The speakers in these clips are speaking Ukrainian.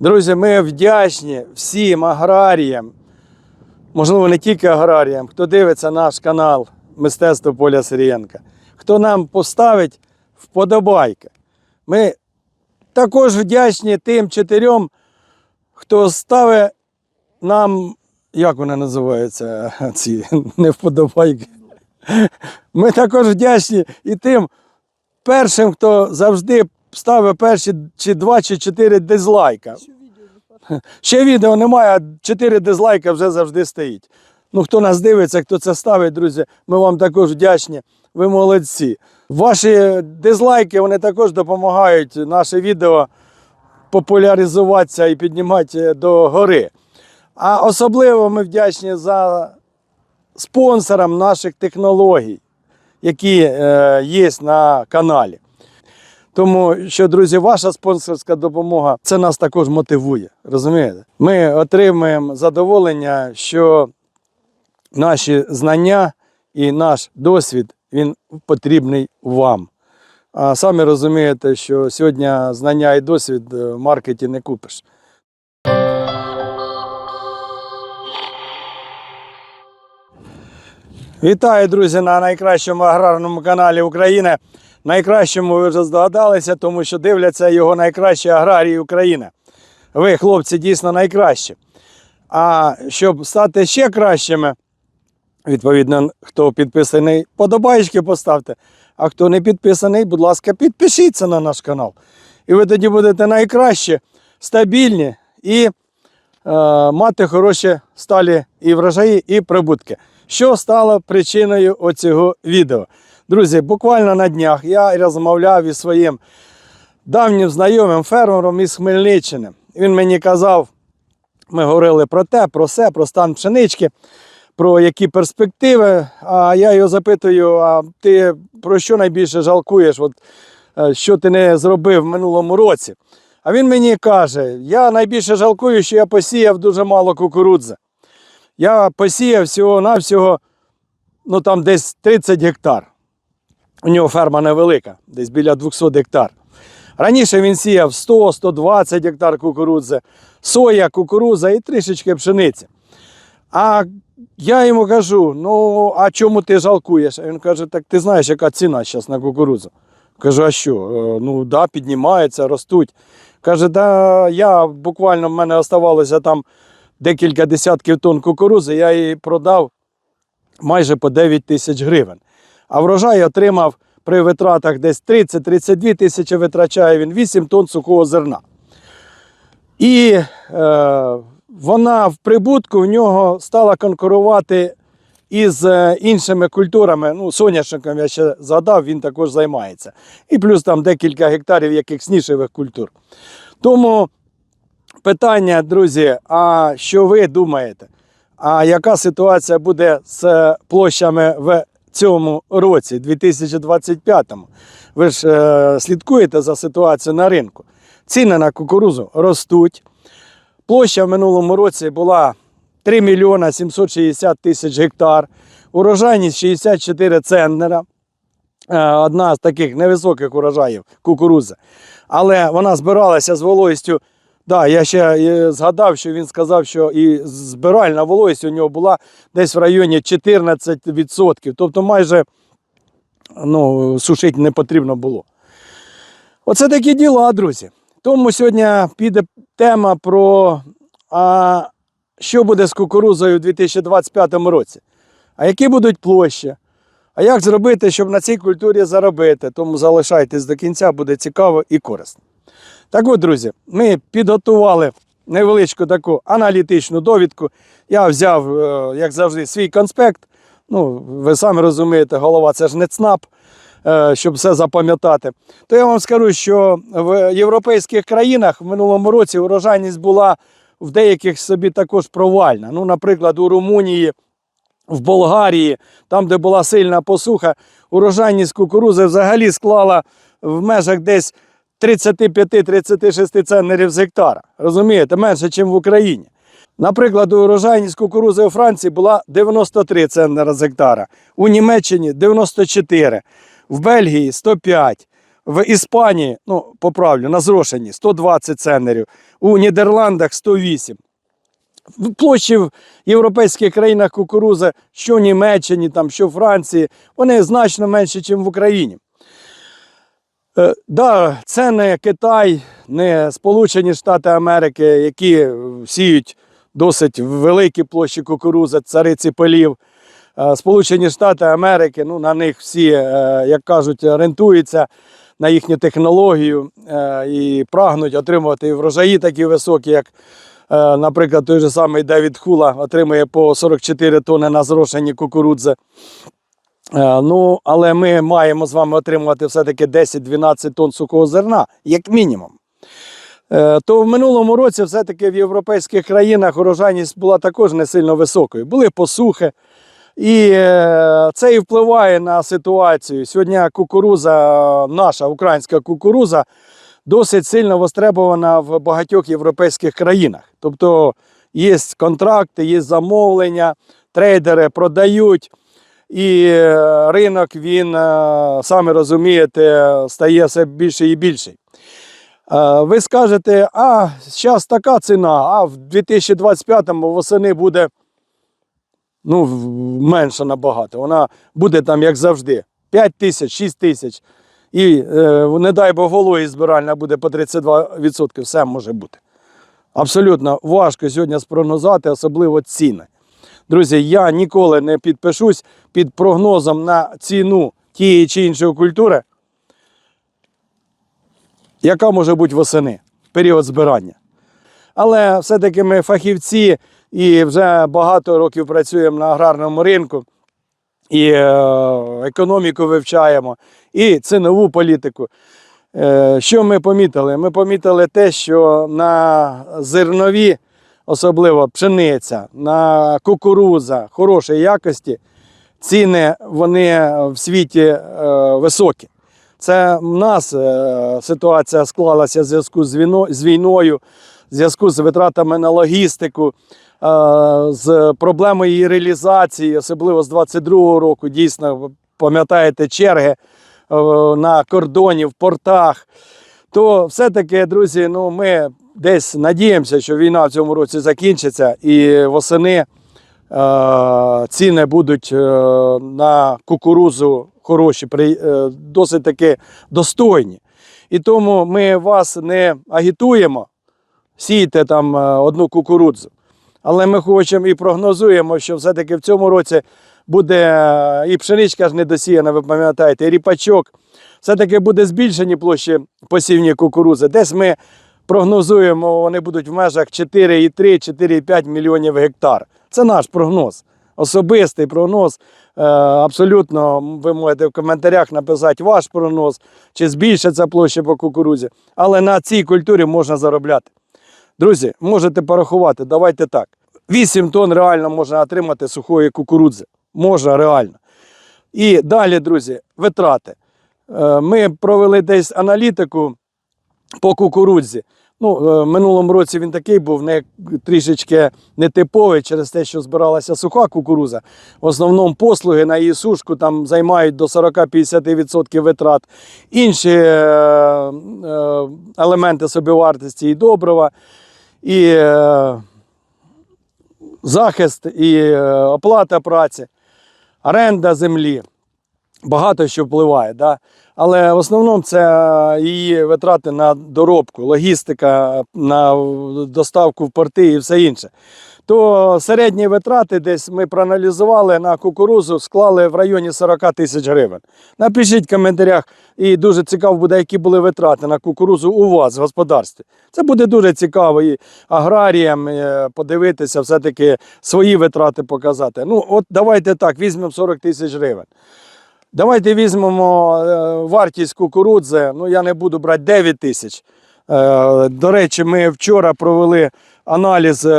Друзі, ми вдячні всім аграріям, можливо, не тільки аграріям, хто дивиться наш канал Мистецтво Поля Сирієнка, хто нам поставить вподобайки. Ми також вдячні тим чотирьом, хто ставить нам, як вони називаються, ці не вподобайки. Ми також вдячні і тим першим, хто завжди ставить перші чи два, чи чотири дизлайка. Ще відео немає, а 4 дизлайка вже завжди стоїть. Ну, хто нас дивиться, хто це ставить, друзі, ми вам також вдячні. Ви молодці. Ваші дизлайки вони також допомагають наше відео популяризуватися і піднімати до гори. А особливо ми вдячні за спонсорам наших технологій, які е, є на каналі. Тому що, друзі, ваша спонсорська допомога це нас також мотивує. Розумієте? Ми отримуємо задоволення, що наші знання і наш досвід він потрібний вам. А самі розумієте, що сьогодні знання і досвід е, в маркеті не купиш. Вітаю, друзі, на найкращому аграрному каналі України. Найкращому ви вже здогадалися, тому що дивляться його найкращі аграрії України. Ви, хлопці, дійсно найкращі. А щоб стати ще кращими, відповідно, хто підписаний, подобаєчки поставте. А хто не підписаний, будь ласка, підпишіться на наш канал. І ви тоді будете найкращі, стабільні і е, мати хороші сталі і врожаї, і прибутки. Що стало причиною оцього відео? Друзі, буквально на днях я розмовляв із своїм давнім знайомим фермером із Хмельниччини. Він мені казав, ми говорили про те, про все, про стан пшенички, про які перспективи. А я його запитую: а ти про що найбільше жалкуєш? От, е, що ти не зробив в минулому році? А він мені каже: я найбільше жалкую, що я посіяв дуже мало кукурудзи. Я посіяв всього-навсього, ну там десь 30 гектар. У нього ферма невелика, десь біля 200 гектар. Раніше він сіяв 100-120 гектар кукурудзи, соя, кукурудза і трішечки пшениці. А я йому кажу: ну, а чому ти жалкуєш? А він каже, так ти знаєш, яка ціна зараз на кукурудзу? Кажу, а що? «Е, Ну, да, піднімаються, ростуть. Каже, да, я буквально в мене оставалося там декілька десятків тонн кукурудзи, я її продав майже по 9 тисяч гривень. А врожай отримав при витратах десь 30-32 тисячі витрачає він 8 тонн сухого зерна. І е, вона в прибутку в нього стала конкурувати із е, іншими культурами. Ну, соняшником я ще згадав, він також займається. І плюс там декілька гектарів якихось нішевих культур. Тому питання, друзі, а що ви думаєте? А яка ситуація буде з площами в цьому році, 2025-му? Ви ж е, слідкуєте за ситуацією на ринку. Ціни на кукурузу ростуть. Площа в минулому році була 3 мільйона 760 тисяч гектар, урожайність 64 центнера. Е, Одна з таких невисоких урожаїв кукурузи. Але вона збиралася з вологістю. Да, я ще е, згадав, що він сказав, що і збиральна вологість у нього була десь в районі 14%. Тобто майже ну, сушити не потрібно було. Оце такі діла, друзі. Тому сьогодні піде тема про а, що буде з кукурузою у 2025 році. А які будуть площі? А як зробити, щоб на цій культурі заробити? Тому залишайтесь до кінця, буде цікаво і корисно. Так от, друзі, ми підготували невеличку таку аналітичну довідку. Я взяв, е, як завжди, свій конспект. Ну, ви самі розумієте, голова це ж не ЦНАП, е, щоб все запам'ятати. То я вам скажу, що в європейських країнах в минулому році урожайність була в деяких собі також провальна. Ну, наприклад, у Румунії, в Болгарії, там, де була сильна посуха, урожайність кукурузи взагалі склала в межах десь 35-36 центнерів з гектара. Розумієте, менше, ніж в Україні. Наприклад, урожайність кукурузи у Франції була 93 центнера з гектара, у Німеччині 94, в Бельгії 105, В Іспанії, ну, поправлю, на зрошенні 120 центнерів, у Нідерландах 108. В площі в європейських країнах кукуруза, що в Німеччині, там, що в Франції, вони значно менші, ніж в Україні. Е, да, це не Китай, не Сполучені Штати Америки, які сіють досить великі площі кукурузи, цариці полів. Е, Сполучені Штати Америки, ну, на них всі, е, як кажуть, орієнтуються на їхню технологію і прагнуть отримувати врожаї такі високі, як, наприклад, той же самий Девід Хула отримує по 44 тонни на зрошенні кукурудзи. Е, Ну, але ми маємо з вами отримувати все-таки 10-12 тонн сухого зерна, як мінімум. Е, То в минулому році все-таки в європейських країнах урожайність була також не сильно високою. Були посухи. І е, це і впливає на ситуацію. Сьогодні кукуруза, наша українська кукуруза, досить сильно востребована в багатьох європейських країнах. Тобто є контракти, є замовлення, трейдери продають. І е, ринок, він, е, самі розумієте, стає все більше і більший. Е, Ви скажете, а зараз така ціна, а в 2025-му восени буде ну, менша набагато. Вона буде там, як завжди, 5 тисяч, 6 тисяч. І, не дай Бог, вологі збиральна буде по 32%, все може бути. Абсолютно важко сьогодні спрогнозувати, особливо ціни. Друзі, я ніколи не підпишусь під прогнозом на ціну тієї чи іншої культури, яка може бути восени період збирання. Але все-таки ми фахівці і вже багато років працюємо на аграрному ринку, і е, економіку вивчаємо, і цінову політику. Е, що ми помітили? Ми помітили те, що на зернові, особливо пшениця, на кукуруза хорошої якості, ціни вони в світі е, високі. Це в нас е, ситуація склалася в зв'язку з, війно, з війною, в зв'язку з витратами на логістику, е, з проблемою її реалізації, особливо з 22-го року. Дійсно, пам'ятаєте черги е, на кордоні, в портах. То все-таки, друзі, ну, ми десь надіємося, що війна в цьому році закінчиться і восени е, ціни будуть е, на кукурузу хороші, е, досить таки достойні. І тому ми вас не агітуємо, сійте там одну кукурудзу. Але ми хочемо і прогнозуємо, що все-таки в цьому році буде і пшеничка ж недосіяна, ви пам'ятаєте, і ріпачок. Все-таки буде збільшені площі посівні кукурузи. Десь ми прогнозуємо, вони будуть в межах 4,3-4,5 мільйонів гектар. Це наш прогноз. Особистий прогноз. Е, Абсолютно ви можете в коментарях написати ваш прогноз, чи збільшиться площа по кукурузі. Але на цій культурі можна заробляти. Друзі, можете порахувати, давайте так. 8 тонн реально можна отримати сухої кукурудзи. Можна реально. І далі, друзі, витрати. Е, Ми провели десь аналітику по кукурудзі. Ну, е, минулому році він такий був не трішечки нетиповий через те, що збиралася суха кукуруза. В основному послуги на її сушку там займають до 40-50% витрат. Інші е, е, елементи собівартості і добрива, і е, захист, і е, оплата праці, оренда землі. Багато що впливає. Да? Але в основному це її витрати на доробку, логістика, на доставку в порти і все інше. То середні витрати десь ми проаналізували на кукурузу, склали в районі 40 тисяч гривень. Напишіть в коментарях, і дуже цікаво буде, які були витрати на кукурузу у вас в господарстві. Це буде дуже цікаво і аграріям е, подивитися, все-таки свої витрати показати. Ну, от давайте так, візьмемо 40 тисяч гривень. Давайте візьмемо е, вартість кукурудзи. Ну, я не буду брати 9 тисяч. Е, До речі, ми вчора провели аналіз е,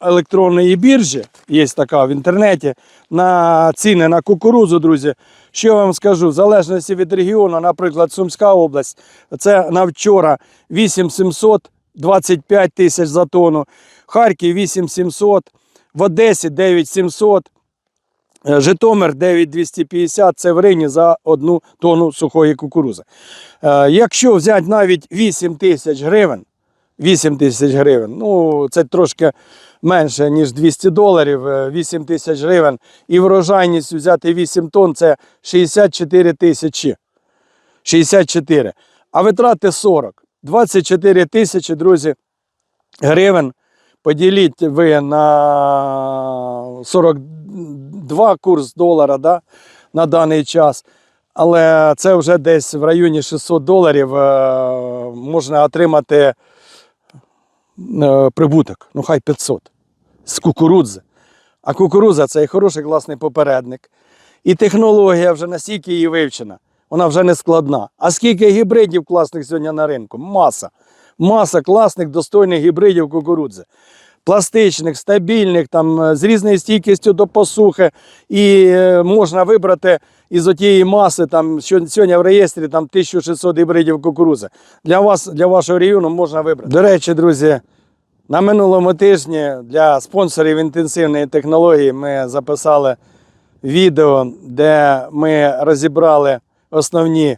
електронної біржі, є така в інтернеті, на ціни на кукурудзу, друзі. Що я вам скажу? В залежності від регіону, наприклад, Сумська область, це на вчора 8700, 25 тисяч за тонну, Харків 8700, в Одесі 9700. Е, Житомир 9250 це в районі за одну тонну сухої кукурузи. Е, Якщо взяти навіть 8 тисяч гривень, 8 тисяч гривень, ну це трошки менше, ніж 200 доларів, е, 8 тисяч гривень. І врожайність взяти 8 тонн це 64 тисячі. 64. А витрати 40. 24 тисячі, друзі, гривень. Поділіть ви на 42 курс долара да, на даний час. Але це вже десь в районі 600 доларів е, можна отримати е, прибуток, ну хай 500 з кукурудзи. А кукурудза це і хороший класний попередник. І технологія вже настільки її вивчена, вона вже не складна. А скільки гібридів класних сьогодні на ринку? Маса. Маса класних достойних гібридів кукурудзи. Пластичних, стабільних, там, е, з різною стійкістю до посухи. І е, можна вибрати із отієї маси, там, що сьогодні в реєстрі там, 1600 гібридів кукурудзи. Для вас, для вашого регіону можна вибрати. До речі, друзі, на минулому тижні для спонсорів інтенсивної технології ми записали відео, де ми розібрали основні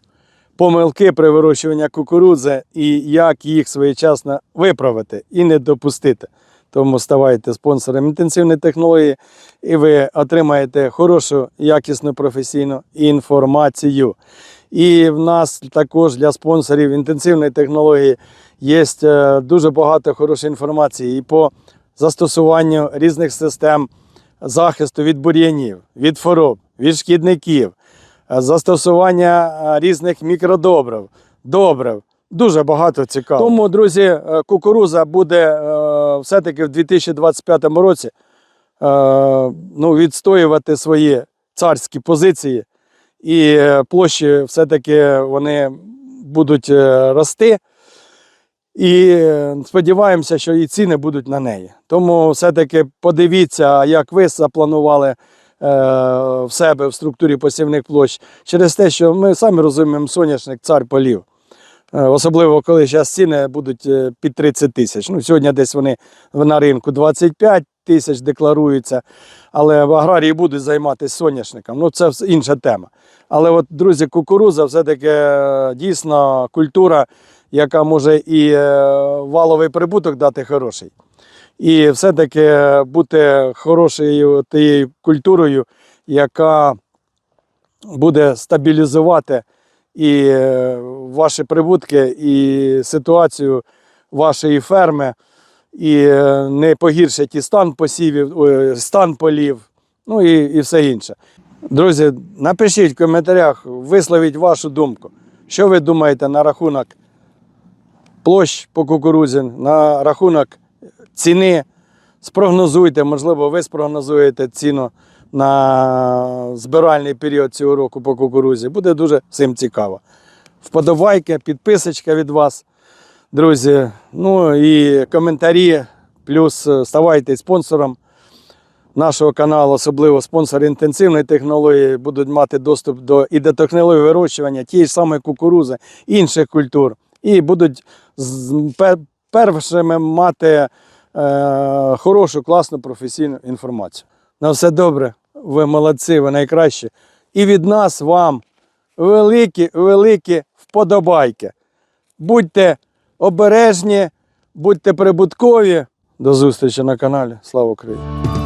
помилки при вирощуванні кукурудзи і як їх своєчасно виправити і не допустити. Тому ставайте спонсором інтенсивної технології, і ви отримаєте хорошу, якісну професійну інформацію. І в нас також для спонсорів інтенсивної технології є е, дуже багато хорошої інформації і по застосуванню різних систем захисту від бур'янів, від хвороб, від шкідників, е, застосування е, різних мікродобрив, добрив. Дуже багато цікаво. Тому, друзі, кукуруза буде все-таки в 2025 році е, ну, відстоювати свої царські позиції, і е, площі все-таки вони будуть е, рости. І сподіваємося, що і ціни будуть на неї. Тому все-таки подивіться, як ви запланували е, в себе в структурі посівних площ через те, що ми самі розуміємо, соняшник цар полів. Е, Особливо, коли зараз ціни будуть е, під 30 тисяч. Ну, сьогодні десь вони на ринку 25 тисяч декларуються, але в аграрії будуть займатися соняшником. Ну, це інша тема. Але от, друзі, кукуруза все-таки е, дійсно культура, яка може і валовий прибуток дати хороший. І все-таки бути хорошою тією культурою, яка буде стабілізувати і е, ваші прибутки, і ситуацію вашої ферми, і е, не погіршить і стан посівів, стан полів, ну і, і все інше. Друзі, напишіть в коментарях, висловіть вашу думку. Що ви думаєте на рахунок площ по кукурудзі, на рахунок ціни? Спрогнозуйте, можливо, ви спрогнозуєте ціну на збиральний період цього року по кукурузі. Буде дуже всім цікаво. Вподобайки, підписочка від вас, друзі. Ну і коментарі, плюс е, ставайте спонсором нашого каналу, особливо спонсори інтенсивної технології, будуть мати доступ до і до технології вирощування тієї ж самої кукурузи, інших культур, і будуть першими мати е, хорошу, класну професійну інформацію. На все добре, ви молодці, ви найкращі. І від нас вам великі, великі вподобайки. Будьте обережні, будьте прибуткові. До зустрічі на каналі. Слава Україні!